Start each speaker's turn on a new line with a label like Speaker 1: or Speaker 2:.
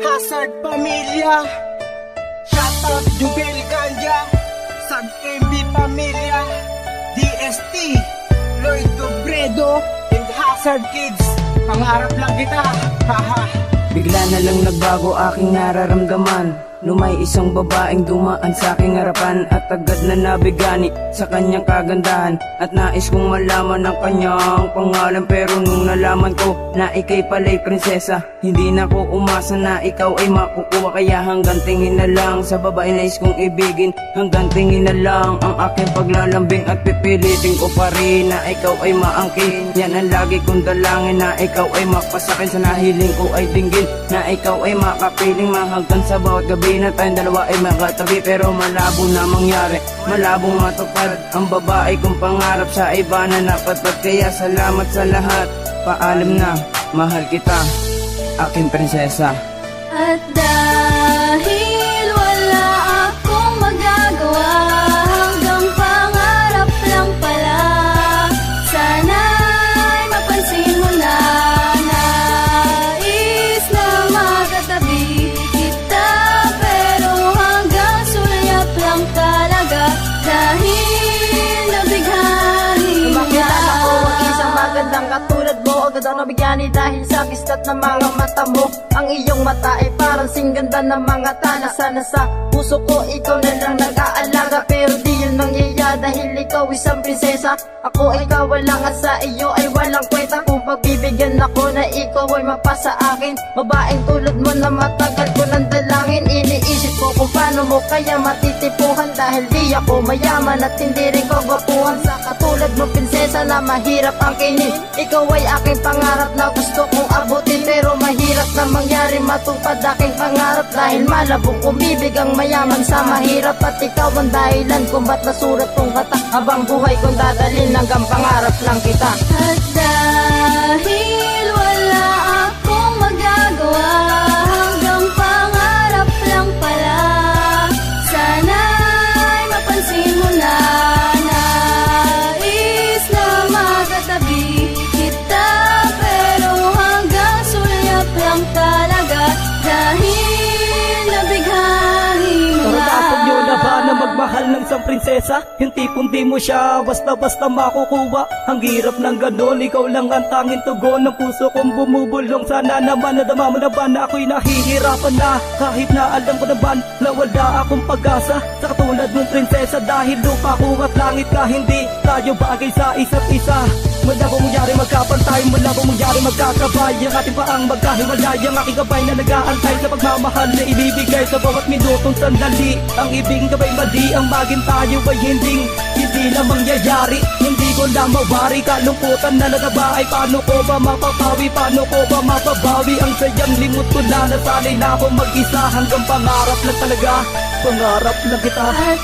Speaker 1: Hazard Pamilya. Shoutout Jubel Ganja. Sag MB Pamilya. DST Lloyd Dobredo and Hazard Kids. Pangarap lang kita. Haha.
Speaker 2: Bigla na lang nagbago aking nararamdaman Lumay isang babaeng dumaan sa aking harapan At agad na nabigani sa kanyang kagandahan. At nais kong malaman ang kanyang pangalan Pero nung nalaman ko na ikay pala'y prinsesa Hindi na ko umasa na ikaw ay makukuha. Kaya hanggang tingin na lang sa babae nais kong ibigin Hanggang tingin na lang ang aking paglalambing At pipilitin ko pa rin na ikaw ay maangkin. Yan ang lagi kong dalangin na ikaw ay mapasakin Sa nahiling ko ay dinggin na ikaw ay makapiling Mahanggan sa bawat gabi na tayong dalawa ay makatabi Pero malabo na mangyari, malabong matupad Ang babae kong pangarap sa iba na napatpad Kaya salamat sa lahat, paalam na, mahal kita Aking prinsesa.
Speaker 3: At dahil
Speaker 4: ang nabigyani dahil sa kistat ng mga mata mo. Ang iyong mata ay parang singganda ng mga tala. Sana sa puso ko ikaw na lang nag-aalaga. Pero di yun mangyayari dahil ikaw isang prinsesa. Ako ay kawalang at sa iyo ay walang kwenta pagbibigyan ako na ikaw ay mapasa akin. Babaeng tulad mo na matagal ko ng dalangin. Iniisip ko kung paano mo kaya matitipuhan Dahil di ako mayaman at hindi rin ko Sa katulad mo prinsesa na mahirap ang kinin. Ikaw ay aking pangarap na gusto kong abutin. Pero mahirap na mangyari matupad aking pangarap. Dahil malabong umibig ang mayaman sa mahirap. At ikaw ang dahilan kung ba't nasulat kong kata Habang buhay kong dadalhin hanggang pangarap lang kita.
Speaker 3: At dahil
Speaker 5: isang prinsesa? Yung tipong di mo siya basta-basta makukuha. Ang hirap ng ganon, ikaw lang ang tanging tugon Ng puso kong bumubulong. Sana naman nadama mo na ba na ako'y nahihirapan na? Kahit na alam ko naman na wala akong pag-asa? Sa katulad mong prinsesa dahil lupa ko at langit ka Hindi tayo bagay sa isa't isa Mula ko mangyari magkapantay. Mula ko mangyari magkakabay. Ang ating paang magkahiwalay Ang aking gabay na nag-aantay Sa pagmamahal na ibibigay Sa bawat minutong sandali. Ang ibig gabay mali Ang maging tayo ay hindi Hindi na mangyayari Hindi ko na mawari Kalungkutan na nagaba Ay paano ko ba mapapawi Paano ko ba mapabawi? Ang sayang limot ko na Nasanay na ako mag-isa Hanggang pangarap lang talaga Pangarap lang kita.
Speaker 3: At